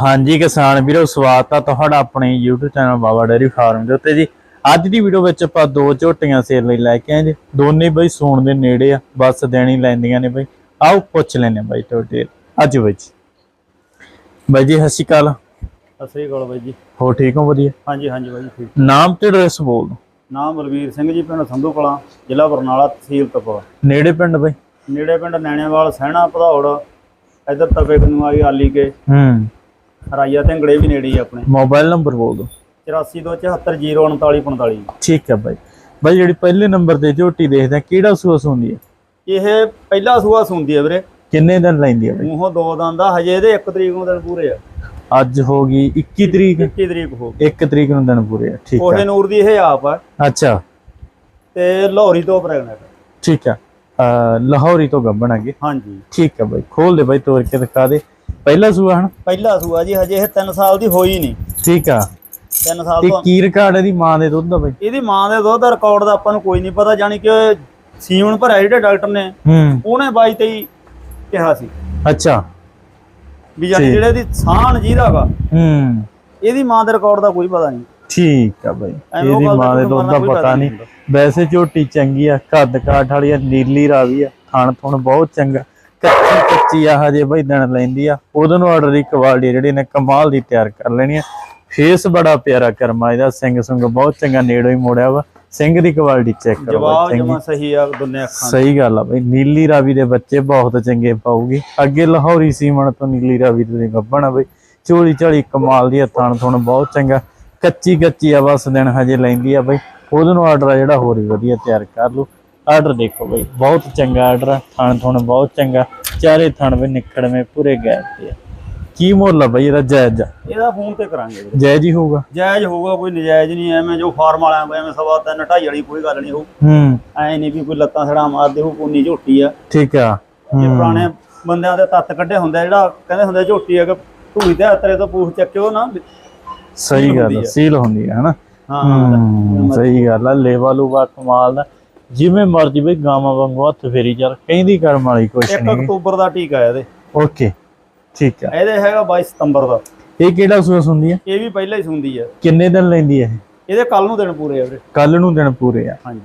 ਹਾਂਜੀ ਕਿਸਾਨ ਵੀਰੋ ਸਵਾਗਤ ਆ ਤੁਹਾਡਾ ਆਪਣੇ YouTube channel Baba Dairy Farm ਦੇ ਉੱਤੇ ਜੀ। ਅੱਜ ਦੀ ਵੀਡੀਓ ਵਿੱਚ ਆਪਾਂ ਦੋ ਝੋਟੀਆਂ ਸੇਲ ਲਈ ਲੈ ਕੇ ਆਏ ਜੀ। ਦੋਨੇ ਬਈ ਸੂਣ ਦੇ ਨੇੜੇ ਆ ਬਸ ਦੇਣੀ ਲੈਂਦੀਆਂ ਨੇ ਬਈ। ਆਓ ਪੁੱਛ ਲੈਨੇ ਬਈ ਤੁਹਾਡੇ ਅੱਜ ਵਿੱਚ ਬਾਈ ਜੀ ਸਤਿ ਸ਼੍ਰੀ ਅਕਾਲ। ਸਤਿ ਸ੍ਰੀ ਅਕਾਲ ਬਾਈ ਜੀ। ਹੋ ਠੀਕ ਹੋ ਵਧੀਆ? ਹਾਂਜੀ ਹਾਂਜੀ ਬਾਈ ਜੀ ਠੀਕ। ਨਾਮ ਤੇ ਐਡਰੈਸ ਬੋਲ ਦਿਓ। ਨਾਮ ਬਲਵੀਰ ਸਿੰਘ ਜੀ ਪਿੰਡ ਸੰਧੂ ਕਲਾਂ ਜ਼ਿਲ੍ਹਾ ਬਰਨਾਲਾ ਤਹਿਸੀਲ ਤਪਾ ਨੇੜੇ ਪਿੰਡ ਬਈ? ਨੇੜੇ ਪਿੰਡ ਨੈਣੇਵਾਲ ਸਹਿਣਾ ਭਦੌੜ ਇਧਰ ਤਪੇ ਨੂੰ ਆਈ ਆਲੀ ਕੇ। ਹੂੰ। ਰਾਈਆ ਢੰਗੜੇ ਵੀ ਨੇੜੇ ਹੀ ਆਪਣੇ। ਮੋਬਾਈਲ ਨੰਬਰ ਬੋਲ ਦਿਓ। 8427403945 ਠੀਕ ਹੈ ਬਾਈ। ਬਾਈ ਜਿਹੜੀ ਪਹਿਲੇ ਨੰਬਰ ਤੇ ਝੋਟੀ ਦੇਖਦੇ ਆ ਕਿਹੜਾ ਸੂਸ ਹੁੰਦੀ ਹੈ? ਇਹ ਪਹਿਲਾ ਸੂਆ ਸੁੰਦੀ ਹੈ ਵੀਰੇ। ਕਿੰਨੇ ਦਿਨ ਲੈਂਦੀ ਹੈ ਬਾਈ? ਮੂੰਹੋਂ ਦੋ ਦੰਦ ਦਾ ਹਜੇ ਇਹਦੇ 1 ਤਰੀਕ ਨੂੰ ਦਿਨ ਪੂਰੇ ਆ। ਅੱਜ ਹੋ ਗਈ 21 ਤਰੀਕ। 21 ਤਰੀਕ ਹੋ 1 ਤਰੀਕ ਨੂੰ ਦਿਨ ਪੂਰੇ ਆ ਠੀਕ ਕੋਹੇ ਹੈ ਨੂਰ ਦੀ ਇਹ ਆਪ ਆ। ਅੱਛਾ। ਤੇ ਲਾਹੌਰੀ ਤੋਂ ਪ੍ਰੈਗਨੈਂਟ ਠੀਕ ਅਹ ਲਾਹੌਰੀ ਤੋਂ ਗੱਬਣ ਹਾਂਜੀ। ਠੀਕ ਹੈ ਬਾਈ ਖੋਲ ਦੇ ਬਾਈ ਤੋੜ ਕੇ ਦਿਖਾ ਦੇ। ਪਹਿਲਾ ਸੂਆ ਹਨ? ਪਹਿਲਾ ਸੂਆ ਜੀ ਹਜੇ ਇਹ 3 ਸਾਲ ਦੀ ਹੋਈ ਨਹੀਂ। ਠੀਕ ਆ। 3 ਸਾਲ ਤੇ ਕੀ ਰਿਕਾਰਡ ਇਹਦੀ ਮਾਂ ਦੇ ਦੁੱਧ ਦਾ ਬਾਈ? ਇਹਦੀ ਮਾਂ ਦੇ ਦੁੱਧ ਦਾ ਰਿਕਾਰਡ ਦਾ ਆਪਾਂ ਨੂੰ ਕੋਈ ਨਹੀਂ ਪਤਾ ਜਾਨੀ ਕਿ ਸੀਵਨ ਭਰਿਆ ਜਿਹੜੇ ਡਾਕਟਰ ਨੇ ਉਹਨੇ 22 23 ਕਿਹਾ ਸੀ। ਅੱਛਾ। ਵੀ ਜਾਨੀ। ਜਿਹੜੇ ਇਹਦੀ ਸਾਨ ਜਿਹਦਾ ਵਾ ਹੂੰ। ਇਹਦੀ ਮਾਂ ਦੇ ਰਿਕਾਰਡ ਦਾ ਕੋਈ ਪਤਾ ਨਹੀਂ। ਠੀਕ ਆ ਬਾਈ। ਇਹਦੀ ਦਾ ਮਾਂ ਦੇ ਦੁੱਧ ਦਾ ਪਤਾ ਨਹੀਂ। ਵੈਸੇ ਝੋਟੀ ਚੰਗੀ ਆ ਕੱਦ ਕਾਠ ਵਾਲੀ ਆ ਨੀਲੀ ਰਾਵੀ ਆ ਥਣ ਥੁਣ ਬਹੁਤ ਚੰਗਾ। ਕੱਚੀ ਕੱਚੀ ਆ ਹਜੇ ਬਾਈ ਦਿਨ ਲੈਂਦੀ ਆ। ਉਹਦੋਂ ਨੂੰ ਆਰਡਰ ਦੀ ਕੁਆਲਿਟੀ ਜਿਹੜੀ ਨੇ ਕਮਾਲ ਦੀ ਤਿਆਰ ਕਰ ਲੈਣੀ ਆ। ਫੇਸ ਬੜਾ ਪਿਆਰਾ ਕਰਮਾ ਇਹਦਾ ਸਿੰਘ ਸੁੰਗ ਬਹੁਤ ਚੰਗਾ ਨੇੜੋਂ ਹੀ ਮੋੜਿਆ ਵਾ। ਸਿੰਘ ਦੀ ਕੁਆਲਿਟੀ ਚੈੱਕ ਕਰੋ ਜਵਾਬ ਜਮਾ ਸਹੀ ਆ ਦੋਨੇ ਅੱਖਾਂ। ਸਹੀ ਗੱਲ ਆ ਬਈ ਨੀਲੀ ਰਾਵੀ ਦੇ ਬੱਚੇ ਬਹੁਤ ਚੰਗੇ ਪਾਉਗੀ। ਅੱਗੇ ਲਾਹੌਰੀ ਸੀਮਣ ਤੋਂ ਨੀਲੀ ਰਾਵੀ ਦੇ ਗੱਬਣ ਆ ਬਈ। ਚੋਲੀ ਚਾਲੀ ਕਮਾਲ ਦੀ ਆ, ਥਣ ਥੁਣ ਬਹੁਤ ਚੰਗਾ। ਕੱਚੀ ਕੱਚੀ ਆ ਬਸ ਦਿਨ ਹਜੇ ਲੈਂਦੀ ਆ ਬਈ। ਉਹਦੇ ਨੂੰ ਆਰਡਰ ਆ ਜਿਹੜਾ ਹੋਰ ਵੀ ਵਧੀਆ ਤਿਆਰ ਕਰ ਲਓ ਆਰਡਰ ਦੇਖੋ ਬਈ ਬਹੁਤ ਚੰਗਾ ਆਰਡਰ ਥਣ ਥੁਣ ਬਹੁਤ ਚੰਗਾ ਚਾਰੇ ਥਣ ਵੀ ਨਿਕੜਵੇਂ ਪੂਰੇ ਗੈਪ ਤੇ ਕੀ ਮੁੱਲ ਆ ਬਈ ਇਹਦਾ ਜਾਇਜ਼? ਇਹਦਾ ਫੋਨ ਤੇ ਕਰਾਂਗੇ ਵੀਰੇ। ਜਾਇਜ਼ ਹੀ ਹੋਊਗਾ। ਜਾਇਜ਼ ਹੋਊਗਾ ਕੋਈ ਨਜਾਇਜ਼ ਨਹੀਂ ਐਵੇਂ ਜੋ ਫਾਰਮ ਵਾਲਿਆਂ ਕੋਲ ਐਵੇਂ ਸਵਾ ਤਿੰਨ ਢਾਈ ਵਾਲੀ ਕੋਈ ਗੱਲ ਨਹੀਂ ਹੋ ਹੂੰ। ਐ ਨਹੀਂ ਵੀ ਕੋਈ ਲੱਤਾਂ ਸੜਾ ਮਾਰਦੇ ਹੋ ਕੋਨੀ ਝੋਟੀ ਆ। ਠੀਕ ਆ ਇਹ ਹੂੰ। ਪੁਰਾਣੇ ਬੰਦਿਆਂ ਦੇ ਤੱਤ ਕੱਢੇ ਹੁੰਦੇ ਆ, ਜਿਹੜਾ ਕਹਿੰਦੇ ਹੁੰਦੇ ਆ ਝੋਟੀ ਆ ਕਿ ਢੂਈ ਤੇ ਹੱਤਰੇ ਤੋਂ ਪੂਛ ਚੱਕਿਓ ਨਾ ਸਹੀ ਗੱਲ ਆ, ਸੀਲ ਹੁੰਦੀ ਹੈ ਹਨਾ ਹਾਂ ਸਹੀ ਗੱਲ ਆ ਲੇਵਾ ਲੂਵਾ ਕਮਾਲ ਦਾ। ਜਿਵੇਂ ਮਰਜ਼ੀ ਬਈ ਗਾਵਾਂ ਵਾਂਗੂ ਹੱਥ ਫੇਰੀ ਚੱਲ ਕਹਿੰਦੀ ਕਰਮ ਵਾਲੀ ਕੁਛ 1 ਨਹੀਂ। ਅਕਤੂਬਰ ਦਾ ਟੀਕਾ ਇਹਦੇ। ਓਕੇ ਠੀਕ ਆ। ਇਹਦੇ ਹੈਗਾ 22 ਸਤੰਬਰ ਦਾ। ਇਹ ਕਿਹੜਾ ਸੂਸ ਹੁੰਦੀ ਹੈ ਇਹ ਵੀ ਪਹਿਲਾਂ ਹੀ ਸੁਣਦੀ ਆ। ਕਿੰਨੇ ਦਿਨ ਲੈਂਦੀ ਹੈ ਇਹਦੇ ਕੱਲ ਨੂੰ ਦਿਨ ਪੂਰੇ ਆ ਵੀਰੇ। ਕੱਲ ਨੂੰ ਦਿਨ ਪੂਰੇ ਆ। ਹਾਂਜੀ।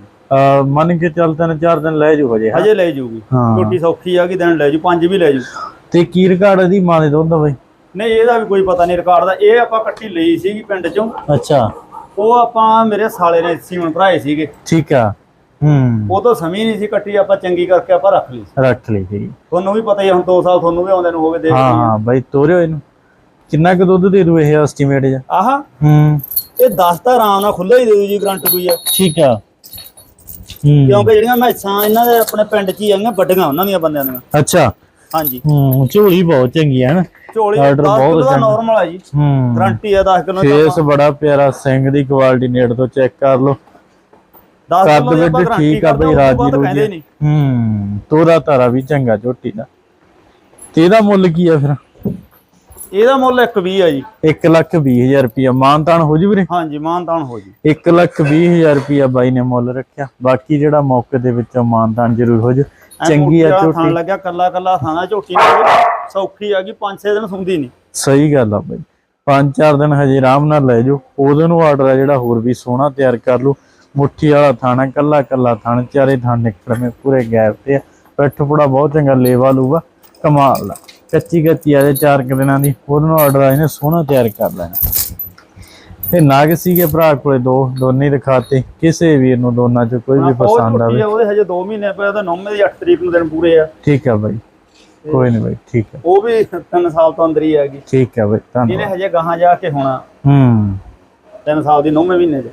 ਮੰਨ ਕੇ ਚੱਲ ਤਿੰਨ ਚਾਰ ਦਿਨ ਲੈ ਜੂ ਹਜੇ ਹਜੇ ਲੈ ਜੂਗੀ। ਹਾਂ। ਝੋਟੀ ਸੌਖੀ ਆ ਕਿ ਦਿਨ ਲੈ ਜੂ ਪੰਜ ਵੀ ਲੈ ਜੂ। ਤੇ ਕੀ ਰਿਕਾਰਡ ਦੀ ਮਾਂ ਦੇ ਦੁੱਧ ਦਾ ਬਈ? ਨਹੀਂ ਇਹਦਾ ਵੀ ਕੋਈ ਪਤਾ ਨਹੀਂ ਰਿਕਾਰਡ ਦਾ। ਇਹ ਆਪਾਂ ਕੱਟੀ ਲਈ ਸੀਗੀ ਪਿੰਡ ਚੋਂ। ਅੱਛਾ। ਉਹ ਆਪਾਂ ਮੇਰੇ ਸਾਲੇ ਨੇ ਸੀਮਨ ਭਰਾਏ ਸੀਗੇ। ਠੀਕ ਆ। ਹੂੰ। ਉਹ ਤੋਂ ਸਮੀ ਨਹੀਂ ਸੀ ਕੱਟੀ ਆਪਾਂ ਚੰਗੀ ਕਰਕੇ ਆਪਾਂ ਰੱਖ ਲਈ ਸੀ। ਰੱਖ ਲਈ ਠੀਕ ਤੁਹਾਨੂੰ ਵੀ ਪਤਾ ਹੀ ਆ, ਹੁਣ 2 ਸਾਲ ਤੁਹਾਨੂੰ ਵੀ ਆਉਂਦੇ ਨੂੰ ਹੋ ਗਏ ਦੇਖ ਹਾਂ ਹਾਂ ਬਈ ਤੋਰਿਓ ਇਹਨੂੰ। ਕਿੰਨਾ ਕੁ ਦੁੱਧ ਦੇ ਦੂ ਇਹ ਐਸਟੀਮੇਟ ਜਾ ਆਹ ਹੂੰ। ਇਹ 10 ਤਾਂ ਆਰਾਮ ਨਾਲ ਖੁੱਲਾ ਹੀ ਦੇ ਦੂ ਜੀ ਗਰੰਟ ਕੋਈ ਆ। ਠੀਕ ਆ। ਹੂੰ। ਕਿਉਂਕਿ ਜਿਹੜੀਆਂ ਮੈਸਾਂ ਇਹਨਾਂ ਦੇ ਆਪਣੇ ਪਿੰਡ 'ਚ ਹੀ ਆਈਆਂ ਵੱਡੀਆਂ ਉਹਨਾਂ ਦੀਆਂ ਬੰਦਿਆਂ ਦੀਆਂ। ਅੱਛਾ। ਹਾਂਜੀ। ਹੂੰ ਝੋਲੀ ਬਹੁਤ ਚੰਗੀ ਹੈ ਨਾ? ਝੋਲੀ Order 10 ਬਹੁਤ ਕਿਲੋ ਦਾ ਚੰਗਾ। ਨਾਰਮਲ ਆ ਜੀ। ਹੂੰ। ਗਰੰਟੀ ਆ 10 ਕਿਲੋ ਫੇਸ ਬੜਾ ਪਿਆਰਾ ਸਿੰਘ ਦੀ ਕੁਆਲਿਟੀ ਨੇੜ ਤੋਂ ਚੈੱਕ ਕਰ ਲਓ। 10 ਕੱਦ ਕਿਲੋ ਦੀ ਆਪਾਂ ਠੀਕ ਆ ਬਈ ਰਾਜੀ ਰੋਜੀ ਹੂੰ ਤੋਰਾ ਤਾਰਾ ਵੀ ਚੰਗਾ ਝੋਟੀ ਦਾ। ਤੇ ਇਹਦਾ ਮੁੱਲ ਕੀ ਆ ਫਿਰ? ਇਹਦਾ ਮੁੱਲ 120 ਆ ਜੀ। 1 ਲੱਖ 20 ਹਜ਼ਾਰ ਰੁਪਿਆ ਮਾਨਤਾਨ ਹੋ ਜੂ ਵੀਰੇ? ਹਾਂਜੀ ਮਾਨਤਾਨ ਹੋ ਜੀ। 1 ਲੱਖ 20 ਹਜ਼ਾਰ ਰੁਪਿਆ ਬਾਈ ਨੇ ਮੁੱਲ ਰੱਖਿਆ। ਬਾਕੀ ਜਿਹੜਾ ਮੌਕੇ ਦੇ ਵਿੱਚੋਂ ਮਾਨਤਾਨ ਜ਼ਰੂਰ ਹੋ ਜੂ। ਚੰਗੀ ਆ ਥਾਂ ਝੋਟੀ। ਲੱਗਿਆ ਕੱਲਾ ਕੱਲਾ ਥਾਣਾ ਝੋਟੀ ਸੌਖੀ ਆ ਗਈ 5-6 ਦਿਨ ਸੁੰਦੀ ਨਹੀਂ। ਸਹੀ ਗੱਲ ਆ ਬਾਈ। ਪੰਜ ਚਾਰ ਦਿਨ ਹਜੇ ਆਰਾਮ ਨਾਲ ਲੈ ਜਾਓ। ਉਹਦੇ ਨੂੰ ਆਰਡਰ ਆ ਜਿਹੜਾ ਹੋਰ ਵੀ ਸੋਹਣਾ ਤਿਆਰ ਕਰ ਲਓ। ਮੁੱਠੀ ਵਾਲਾ ਥਾਣਾ ਕੱਲਾ ਕੱਲਾ ਥਣ ਚਾਰੇ ਥਣ ਨਿਕਲਵੇਂ ਪੂਰੇ ਗੈਪ ਤੇ ਆ। ਪਿੱਠ ਪੁੜਾ ਬਹੁਤ ਚੰਗਾ ਲੇਵਾ ਲੂਗਾ ਕਮਾਲ ਦਾ। ਕੱਚੀ ਕੱਚੀ ਆ ਜੇ ਚਾਰ ਕੁ ਦਿਨਾਂ ਦੀ ਉਹਦੇ ਨੂੰ ਆਰਡਰ ਆ ਇਹਨੇ ਸੋਹਣਾ ਤਿਆਰ ਕਰ ਲੈਣਾ। ਤੇ ਨਾਗ ਸੀਗੇ ਭਰਾ ਕੋਲੇ ਦੋ ਦੋਨੇ ਹੀ ਦਿਖਾਤੇ ਕਿਸੇ ਵੀਰ ਨੂੰ ਦੋਨਾਂ ਚ ਕੋਈ ਵੀ ਪਸੰਦ ਆਵੇ। ਉਹਦੇ ਹਜੇ 2 ਮਹੀਨੇ ਪਏ ਤਾਂ 9 ਦੀ 8 ਤਰੀਕ ਨੂੰ ਦਿਨ ਪੂਰੇ ਆ। ਠੀਕ ਆ ਬਾਈ ਕੋਈ ਨਹੀਂ ਬਾਈ ਠੀਕ ਆ। ਉਹ ਵੀ 3 ਸਾਲ ਤੋਂ ਅੰਦਰ ਹੀ ਹੈਗੀ। ਠੀਕ ਆ ਬਾਈ ਇਹਨੇ ਧੰਨਵਾਦ ਹਜੇ ਗਾਹਾਂ ਜਾ ਕੇ ਹੋਣਾ। ਹੂੰ। 3 ਸਾਲ ਦੀ 9ਵੇਂ ਮਹੀਨੇ 'ਚ।